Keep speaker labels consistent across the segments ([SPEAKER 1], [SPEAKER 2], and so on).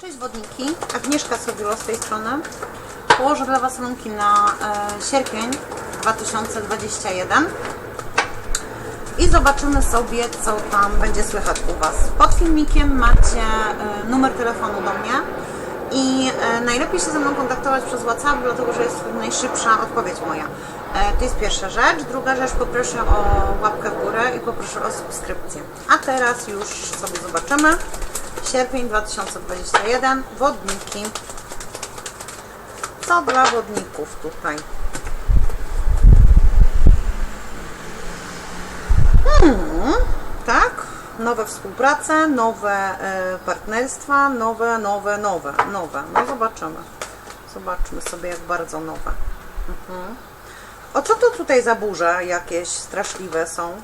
[SPEAKER 1] Cześć wodniki, Agnieszka Sobiło z tej strony. Położę dla Was rynki na e, sierpień 2021 i zobaczymy sobie, co tam będzie słychać u Was. Pod filmikiem macie e, numer telefonu do mnie i e, najlepiej się ze mną kontaktować przez WhatsApp, dlatego że jest najszybsza odpowiedź moja. To jest pierwsza rzecz. Druga rzecz, poproszę o łapkę w górę i poproszę o subskrypcję. A teraz już sobie zobaczymy. Sierpień 2021, wodniki. Co dla wodników tutaj? Hmm, tak, nowe współprace, nowe e, partnerstwa, nowe, nowe, nowe, nowe. No zobaczymy. Zobaczmy sobie, jak bardzo nowe. Mhm. O co to tutaj za burze jakieś straszliwe są?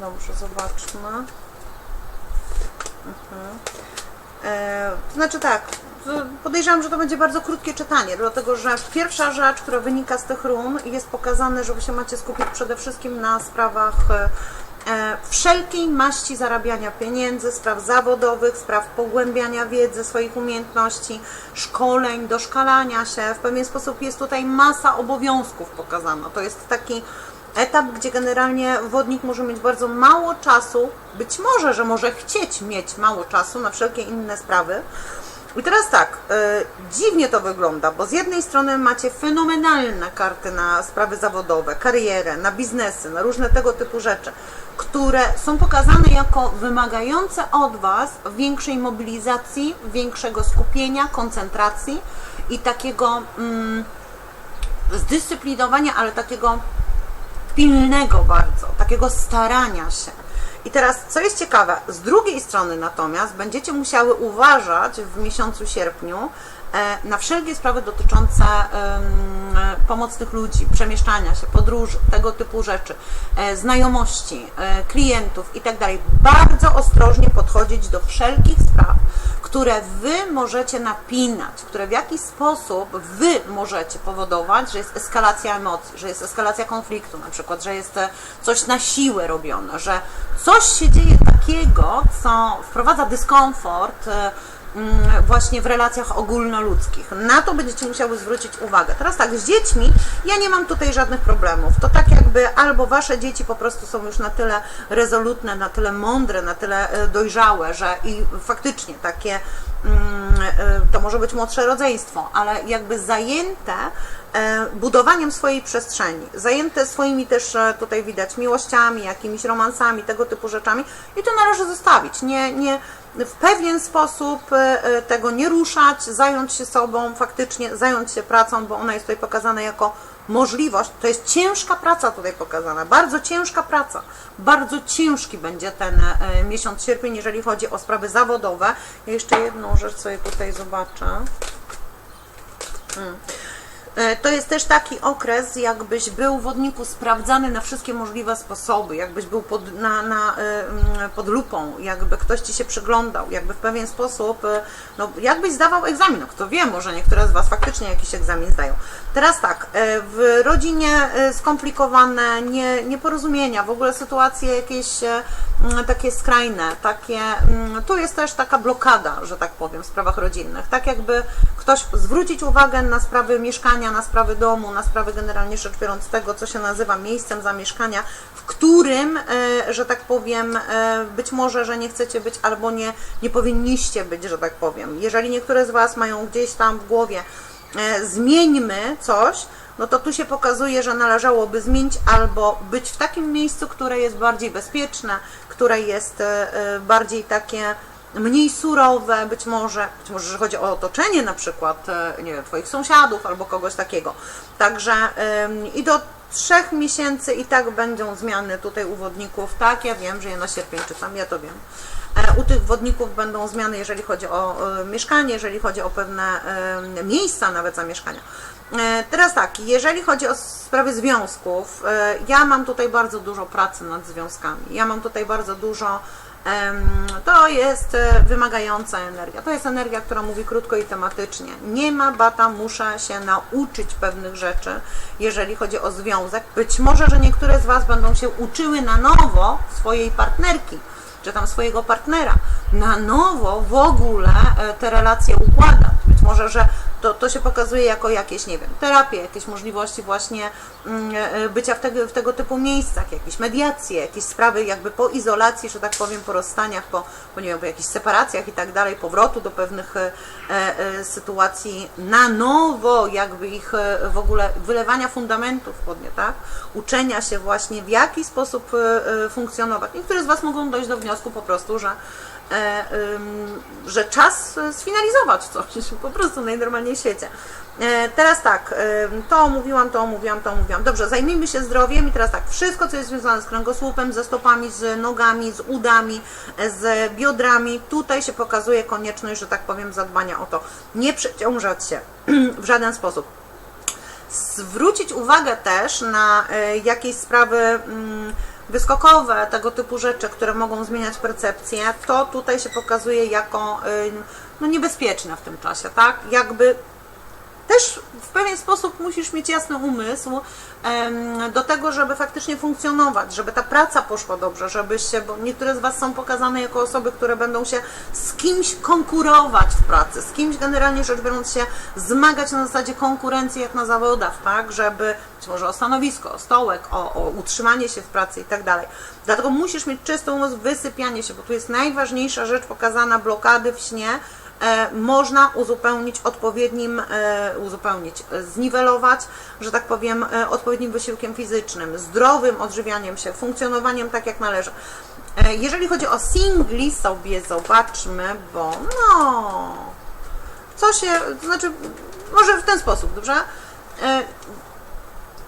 [SPEAKER 1] Dobrze, zobaczmy. E, to znaczy tak, podejrzewam, że to będzie bardzo krótkie czytanie, dlatego że pierwsza rzecz, która wynika z tych run, jest pokazane, że wy się macie skupić przede wszystkim na sprawach e, wszelkiej maści zarabiania pieniędzy, spraw zawodowych, spraw pogłębiania wiedzy, swoich umiejętności, szkoleń, doszkalania się. W pewien sposób jest tutaj masa obowiązków pokazana. To jest taki etap, gdzie generalnie wodnik może mieć bardzo mało czasu, być może, że może chcieć mieć mało czasu na wszelkie inne sprawy. I teraz tak, y, dziwnie to wygląda, bo z jednej strony macie fenomenalne karty na sprawy zawodowe, karierę, na biznesy, na różne tego typu rzeczy, które są pokazane jako wymagające od Was większej mobilizacji, większego skupienia, koncentracji i takiego mm, zdyscyplinowania, ale takiego pilnego bardzo, takiego starania się. I teraz, co jest ciekawe, z drugiej strony natomiast będziecie musiały uważać w miesiącu sierpniu na wszelkie sprawy dotyczące em, pomocnych ludzi, przemieszczania się, podróży, tego typu rzeczy, e, znajomości, e, klientów itd. Bardzo ostrożnie podchodzić do wszelkich spraw, które Wy możecie napinać, które w jakiś sposób Wy możecie powodować, że jest eskalacja emocji, że jest eskalacja konfliktu, na przykład, że jest e, coś na siłę robione, że coś się dzieje takiego, co wprowadza dyskomfort e, właśnie w relacjach ogólnoludzkich. Na to będziecie musiały zwrócić uwagę. Teraz tak, z dziećmi ja nie mam tutaj żadnych problemów. To tak jakby albo wasze dzieci po prostu są już na tyle rezolutne, na tyle mądre, na tyle e, dojrzałe, że i faktycznie takie mm, e, to może być młodsze rodzeństwo, ale jakby zajęte budowaniem swojej przestrzeni, zajęte swoimi też e, tutaj widać miłościami, jakimiś romansami, tego typu rzeczami i to należy zostawić. Nie, nie, w pewien sposób e, e, tego nie ruszać, zająć się sobą, faktycznie zająć się pracą, bo ona jest tutaj pokazana jako możliwość. To jest ciężka praca tutaj pokazana, bardzo ciężka praca. Bardzo ciężki będzie ten e, miesiąc sierpień, jeżeli chodzi o sprawy zawodowe. Ja jeszcze jedną rzecz sobie tutaj zobaczę. Mm. E, To jest też taki okres, jakbyś był wodniku sprawdzany na wszystkie możliwe sposoby, jakbyś był pod, na, na, pod lupą, jakby ktoś ci się przyglądał, jakby w pewien sposób, e, no jakbyś zdawał egzamin, no, kto wie, może niektóre z Was faktycznie jakiś egzamin zdają. Teraz tak, e, w rodzinie skomplikowane nie, nieporozumienia, w ogóle sytuacje jakieś takie skrajne, takie, tu jest też taka blokada, że tak powiem, w sprawach rodzinnych, tak jakby ktoś zwrócić uwagę na sprawy mieszkania, na sprawy domu, na sprawy generalnie rzecz biorąc tego, co się nazywa miejscem zamieszkania, w którym, e, że tak powiem, e, być może, że nie chcecie być albo nie, nie powinniście być, że tak powiem. Jeżeli niektóre z Was mają gdzieś tam w głowie, e, zmieńmy coś, no to tu się pokazuje, że należałoby zmienić albo być w takim miejscu, które jest bardziej bezpieczne, które jest bardziej takie mniej surowe, być może, być może, że chodzi o otoczenie na przykład, e, nie wiem, Twoich sąsiadów albo kogoś takiego. Także i do trzech miesięcy i tak będą zmiany tutaj u wodników. Tak, ja wiem, że ja na sierpień czytam, ja to wiem. E, U tych wodników będą zmiany, jeżeli chodzi o e, mieszkanie, jeżeli chodzi o pewne miejsca nawet zamieszkania. Teraz tak, jeżeli chodzi o sprawy związków, ja mam tutaj bardzo dużo pracy nad związkami. Ja mam tutaj bardzo dużo To jest e, wymagająca energia. To jest energia, która mówi krótko i tematycznie. Nie ma bata, muszę się nauczyć pewnych rzeczy, jeżeli chodzi o związek. Być może, że niektóre z Was będą się uczyły na nowo swojej partnerki, czy tam swojego partnera, na nowo w ogóle e, te relacje układać. Być może, że to, to się pokazuje jako jakieś, nie wiem, terapie, jakieś możliwości właśnie mm, e, bycia w tego, w tego typu miejscach, jakieś mediacje, jakieś sprawy jakby po izolacji, że tak powiem, po rozstaniach, po, po, nie wiem, po jakichś separacjach i tak dalej, powrotu do pewnych e, e, sytuacji na nowo, jakby ich e, w ogóle wylewania fundamentów pod nie, tak? Uczenia się właśnie w jaki sposób e, e, funkcjonować. Niektóre z Was mogą dojść do wniosku po prostu, że e, ym, że czas e, sfinalizować coś po prostu najnormalniej w świecie. E, teraz tak, ym, to omówiłam, to omówiłam, to omówiłam. Dobrze, zajmijmy się zdrowiem i teraz tak, wszystko co jest związane z kręgosłupem, ze stopami, z nogami, z udami, e, z biodrami, tutaj się pokazuje konieczność, że tak powiem, zadbania o to. Nie przeciążać się w żaden sposób zwrócić uwagę też na e, jakieś sprawy mm, wyskokowe, tego typu rzeczy, które mogą zmieniać percepcję, to tutaj się pokazuje jako y, no, niebezpieczne w tym czasie, tak? Jakby też w pewien sposób musisz mieć jasny umysł do tego, żeby faktycznie funkcjonować, żeby ta praca poszła dobrze, żebyś się, bo niektóre z Was są pokazane jako osoby, które będą się z kimś konkurować w pracy, z kimś generalnie rzecz biorąc się zmagać na zasadzie konkurencji jak na zawodach, tak, żeby być może o stanowisko, o stołek, o, o utrzymanie się w pracy i tak dalej. Dlatego musisz mieć czysty umysł, wysypianie się, bo tu jest najważniejsza rzecz pokazana, blokady w śnie, można uzupełnić odpowiednim, e, uzupełnić, e, zniwelować, że tak powiem, e, odpowiednim wysiłkiem fizycznym, zdrowym odżywianiem się, funkcjonowaniem tak jak należy. E, jeżeli chodzi o singli sobie zobaczmy, bo no, co się, to znaczy, może w ten sposób, dobrze?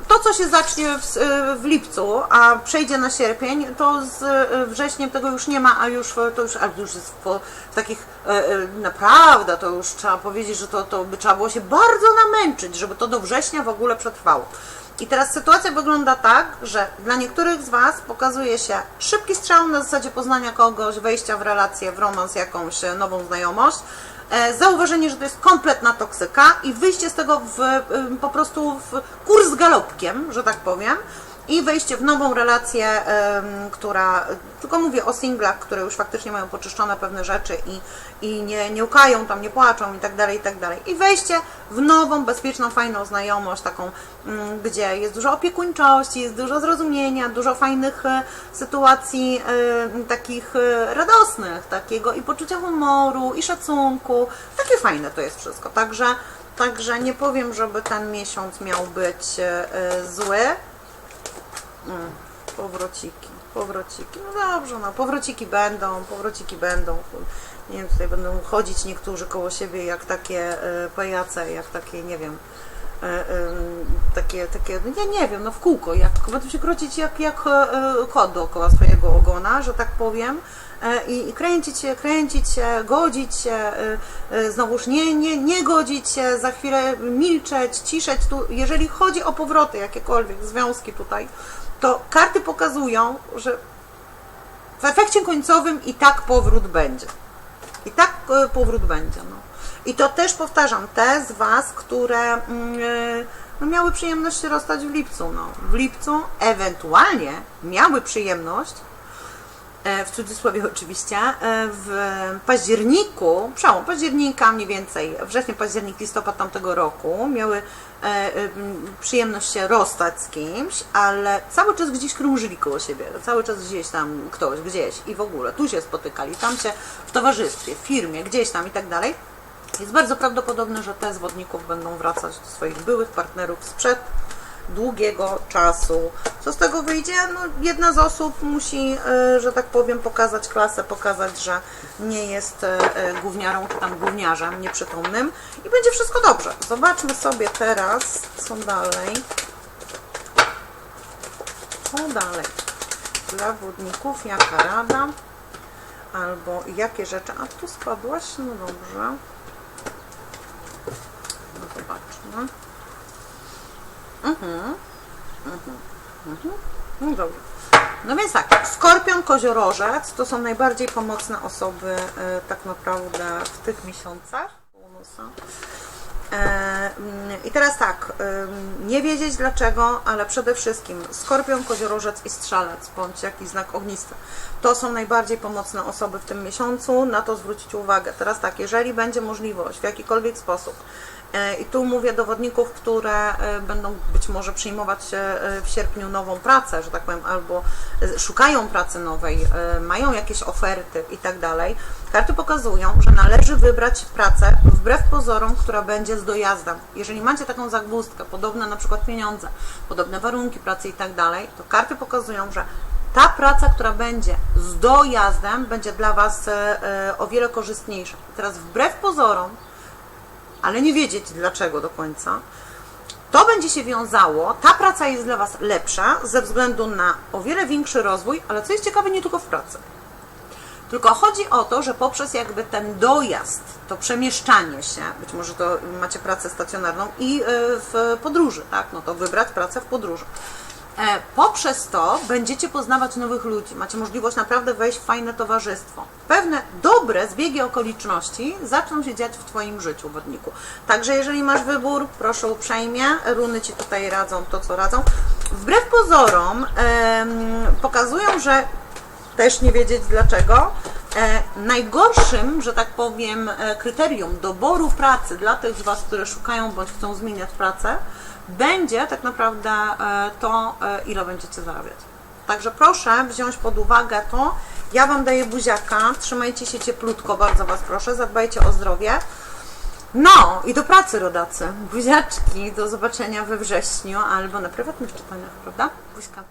[SPEAKER 1] To, co się zacznie w, w lipcu, a przejdzie na sierpień, to z e, wrześniem tego już nie ma, a już to już, a już jest w, w takich naprawdę, to już trzeba powiedzieć, że to, to by trzeba było się bardzo namęczyć, żeby to do września w ogóle przetrwało. I teraz sytuacja wygląda tak, że dla niektórych z Was pokazuje się szybki strzał na zasadzie poznania kogoś, wejścia w relację, w romans, jakąś nową znajomość, zauważenie, że to jest kompletna toksyka i wyjście z tego w, po prostu w kurs galopkiem, że tak powiem, i wejście w nową relację, która, tylko mówię o singlach, które już faktycznie mają poczyszczone pewne rzeczy i, i nie, nie łkają tam, nie płaczą i tak dalej, i tak dalej. I wejście w nową, bezpieczną, fajną znajomość, taką, mm, gdzie jest dużo opiekuńczości, jest dużo zrozumienia, dużo fajnych e, sytuacji e, takich e, radosnych, takiego i poczucia humoru, i szacunku. Takie fajne to jest wszystko. Także, także nie powiem, żeby ten miesiąc miał być zły. Mm, powrociki, powrociki. No dobrze, no powrociki będą, powrociki będą. Nie wiem, tutaj będą chodzić niektórzy koło siebie jak takie e, pajace, jak takie, nie wiem, e, e, takie, takie, no ja nie wiem, no w kółko, jak będą się krocić jak, jak e, kot dookoła swojego ogona, że tak powiem. E, I kręcić się, kręcić się, godzić się, e, e, znowuż nie, nie, nie godzić się, za chwilę milczeć, ciszeć. Tu, jeżeli chodzi o powroty, jakiekolwiek związki tutaj, to karty pokazują, że w efekcie końcowym i tak powrót będzie. I tak powrót będzie. No. I to też powtarzam, te z Was, które mm, no, miały przyjemność się rozstać w lipcu. No. W lipcu ewentualnie miały przyjemność w cudzysłowie oczywiście, e, w październiku, przełom października mniej więcej, wrzesień, październik, listopad tamtego roku miały e, e, przyjemność się rozstać z kimś, ale cały czas gdzieś krążyli koło siebie, cały czas gdzieś tam ktoś, gdzieś i w ogóle, tu się spotykali, tam się w towarzystwie, w firmie, gdzieś tam i tak dalej. Jest bardzo prawdopodobne, że te z wodników będą wracać do swoich byłych partnerów sprzed długiego czasu. Co z tego wyjdzie? No, jedna z osób musi, e, że tak powiem, pokazać klasę, pokazać, że nie jest e, e, gówniarą czy tam gówniarzem nieprzytomnym i będzie wszystko dobrze. Zobaczmy sobie teraz, co dalej. Co dalej? Dla wodników jaka rada? Albo jakie rzeczy? A tu spadłaś? No dobrze. No zobaczmy. Mhm. Mhm. Mhm. No dobrze. No więc tak, Skorpion, Koziorożec to są najbardziej pomocne osoby e, tak naprawdę w tych miesiącach. E, mm, I teraz tak, ym, nie wiedzieć dlaczego, ale przede wszystkim skorpion, koziorożec i strzelec, bądź jakiś znak ognisty. To są najbardziej pomocne osoby w tym miesiącu, na to zwrócić uwagę. Teraz tak, jeżeli będzie możliwość w jakikolwiek sposób, e, i tu mówię dowodników, które e, będą być może przyjmować e, w sierpniu nową pracę, że tak powiem, albo e, szukają pracy nowej, e, mają jakieś oferty i tak dalej. Karty pokazują, że należy wybrać pracę wbrew pozorom, która będzie z dojazdem. Jeżeli macie taką zagwózdkę, podobne na przykład pieniądze, podobne warunki pracy i tak dalej, to karty pokazują, że ta praca, która będzie z dojazdem, będzie dla Was e, e, o wiele korzystniejsza. Teraz wbrew pozorom, ale nie wiedzieć dlaczego do końca, to będzie się wiązało, ta praca jest dla Was lepsza ze względu na o wiele większy rozwój, ale co jest ciekawe, nie tylko w pracy. Tylko chodzi o to, że poprzez jakby ten dojazd, to przemieszczanie się, być może to macie pracę stacjonarną i y, w podróży, tak? No to wybrać pracę w podróży. E, Poprzez to będziecie poznawać nowych ludzi, macie możliwość naprawdę wejść w fajne towarzystwo. Pewne dobre zbiegi okoliczności zaczną się dziać w Twoim życiu, wodniku. Także jeżeli masz wybór, proszę uprzejmie, runy Ci tutaj radzą to, co radzą. Wbrew pozorom pokazują, że też nie wiedzieć dlaczego. E, najgorszym, że tak powiem, e, kryterium doboru pracy dla tych z Was, które szukają bądź chcą zmieniać pracę, będzie tak naprawdę e, to, ile będziecie zarabiać. Także proszę wziąć pod uwagę to. Ja Wam daję buziaka, trzymajcie się cieplutko, bardzo Was proszę, zadbajcie o zdrowie. No i do pracy, rodacy. Buziaczki, do zobaczenia we wrześniu albo na prywatnych czytaniach, prawda? Buźka.